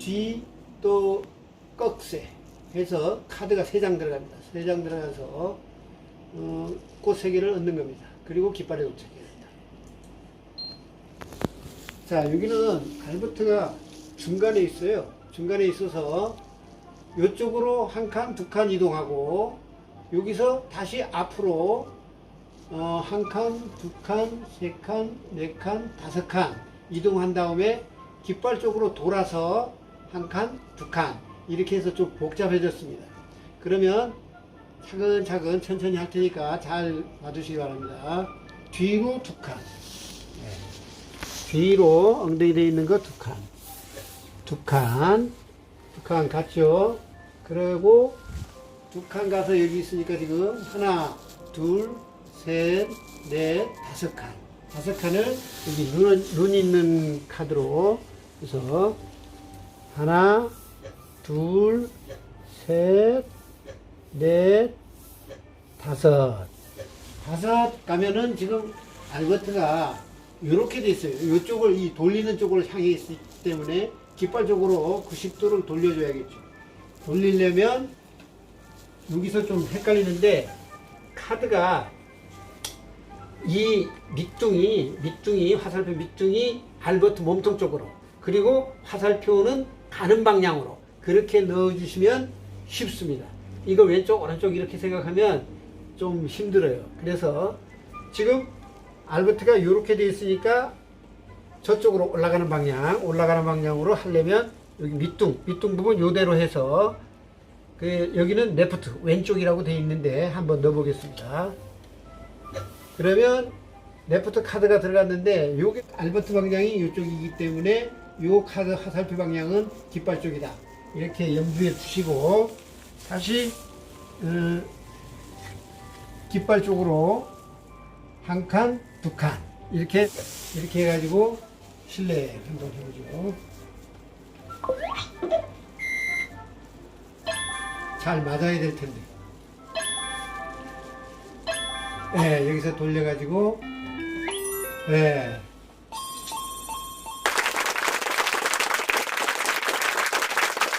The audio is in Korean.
뒤 또 꺽쇠 해서 카드가 세장 들어갑니다. 세장 들어가서 어, 꽃세 개를 얻는 겁니다. 그리고 깃발에 도착해야 됩니다. 자 여기는 알버트가 중간에 있어요. 중간에 있어서 이쪽으로 한 칸, 두 칸 이동하고 여기서 다시 앞으로 어, 한 칸, 두 칸, 세 칸, 네 칸, 다섯 칸 이동한 다음에 깃발 쪽으로 돌아서 한 칸, 두 칸 이렇게 해서 좀 복잡해졌습니다. 그러면 차근차근 천천히 할 테니까 잘 봐주시기 바랍니다. 뒤로 두 칸. 네. 뒤로 엉덩이 돼 있는 거 두 칸. 두 칸. 두 칸 갔죠? 그리고 두 칸 가서 여기 있으니까 지금 하나, 둘, 셋, 넷, 다섯 칸. 다섯 칸을 여기 눈, 눈 있는 카드로 해서 하나, 둘, 셋, 넷, 다섯. 다섯 가면은 지금 알버트가 이렇게 돼 있어요. 이쪽을 이 돌리는 쪽을 향해 있기 때문에 깃발 쪽으로 90도를 돌려줘야겠죠. 돌리려면 여기서 좀 헷갈리는데 카드가 이 밑둥이 밑둥이 화살표 밑둥이 알버트 몸통 쪽으로 그리고 화살표는 가는 방향으로 그렇게 넣어주시면 쉽습니다. 이거 왼쪽 오른쪽 이렇게 생각하면 좀 힘들어요. 그래서 지금 알버트가 이렇게 되어 있으니까 저쪽으로 올라가는 방향 올라가는 방향으로 하려면 여기 밑둥 밑둥 부분 요대로 해서 그 여기는 레프트 왼쪽이라고 되어 있는데 한번 넣어 보겠습니다. 그러면 레프트 카드가 들어갔는데 요게 알버트 방향이 이쪽이기 때문에 요 카드 화살표 방향은 깃발 쪽이다. 이렇게 염두에 두시고 다시 어, 깃발 쪽으로 한 칸, 두 칸 이렇게 이렇게 해가지고 실내 한번 해보죠. 잘 맞아야 될 텐데. 네, 여기서 돌려가지고, 네,